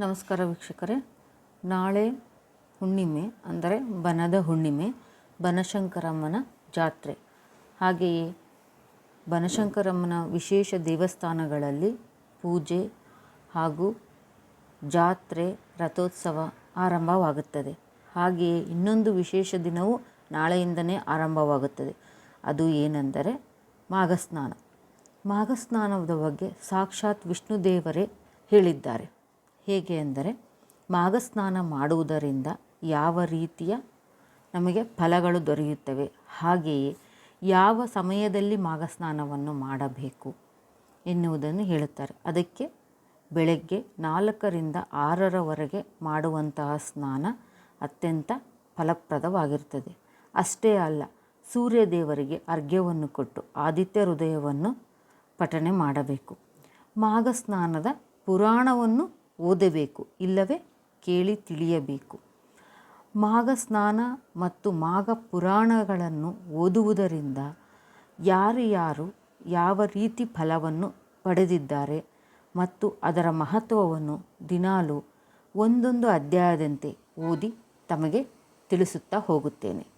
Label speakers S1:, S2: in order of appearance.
S1: ನಮಸ್ಕಾರ ವೀಕ್ಷಕರೇ. ನಾಳೆ ಹುಣ್ಣಿಮೆ, ಅಂದರೆ ಬನದ ಹುಣ್ಣಿಮೆ, ಬನಶಂಕರಮ್ಮನ ಜಾತ್ರೆ. ಹಾಗೆಯೇ ಬನಶಂಕರಮ್ಮನ ವಿಶೇಷ ದೇವಸ್ಥಾನಗಳಲ್ಲಿ ಪೂಜೆ ಹಾಗೂ ಜಾತ್ರೆ, ರಥೋತ್ಸವ ಆರಂಭವಾಗುತ್ತದೆ. ಹಾಗೆಯೇ ಇನ್ನೊಂದು ವಿಶೇಷ ದಿನವೂ ನಾಳೆಯಿಂದನೇ ಆರಂಭವಾಗುತ್ತದೆ. ಅದು ಏನೆಂದರೆ ಮಾಘಸ್ನಾನ. ಮಾಘಸ್ನಾನದ ಬಗ್ಗೆ ಸಾಕ್ಷಾತ್ ವಿಷ್ಣು ದೇವರೇ ಹೇಳಿದ್ದಾರೆ. ಹೇಗೆ ಅಂದರೆ ಮಾಘಸ್ನಾನ ಮಾಡುವುದರಿಂದ ಯಾವ ರೀತಿಯ ನಮಗೆ ಫಲಗಳು ದೊರೆಯುತ್ತವೆ, ಹಾಗೆಯೇ ಯಾವ ಸಮಯದಲ್ಲಿ ಮಾಘಸ್ನಾನವನ್ನು ಮಾಡಬೇಕು ಎನ್ನುವುದನ್ನು ಹೇಳುತ್ತಾರೆ. ಅದಕ್ಕೆ ಬೆಳಗ್ಗೆ ನಾಲ್ಕರಿಂದ ಆರರವರೆಗೆ ಮಾಡುವಂತಹ ಸ್ನಾನ ಅತ್ಯಂತ ಫಲಪ್ರದವಾಗಿರುತ್ತದೆ. ಅಷ್ಟೇ ಅಲ್ಲ ಸೂರ್ಯ ದೇವರಿಗೆ ಅರ್ಘ್ಯವನ್ನು ಕೊಟ್ಟು ಆದಿತ್ಯ ಹೃದಯವನ್ನು ಪಠನೆ ಮಾಡಬೇಕು. ಮಾಘ ಸ್ನಾನದ ಪುರಾಣವನ್ನು ಓದಬೇಕು, ಇಲ್ಲವೇ ಕೇಳಿ ತಿಳಿಯಬೇಕು. ಮಾಘ ಸ್ನಾನ ಮತ್ತು ಮಾಘ ಪುರಾಣಗಳನ್ನು ಓದುವುದರಿಂದ ಯಾರು ಯಾರು ಯಾವ ರೀತಿ ಫಲವನ್ನು ಪಡೆದಿದ್ದಾರೆ ಮತ್ತು ಅದರ ಮಹತ್ವವನ್ನು ದಿನಾಲೂ ಒಂದೊಂದು ಅಧ್ಯಾಯದಂತೆ ಓದಿ ತಮಗೆ ತಿಳಿಸುತ್ತಾ ಹೋಗುತ್ತೇನೆ.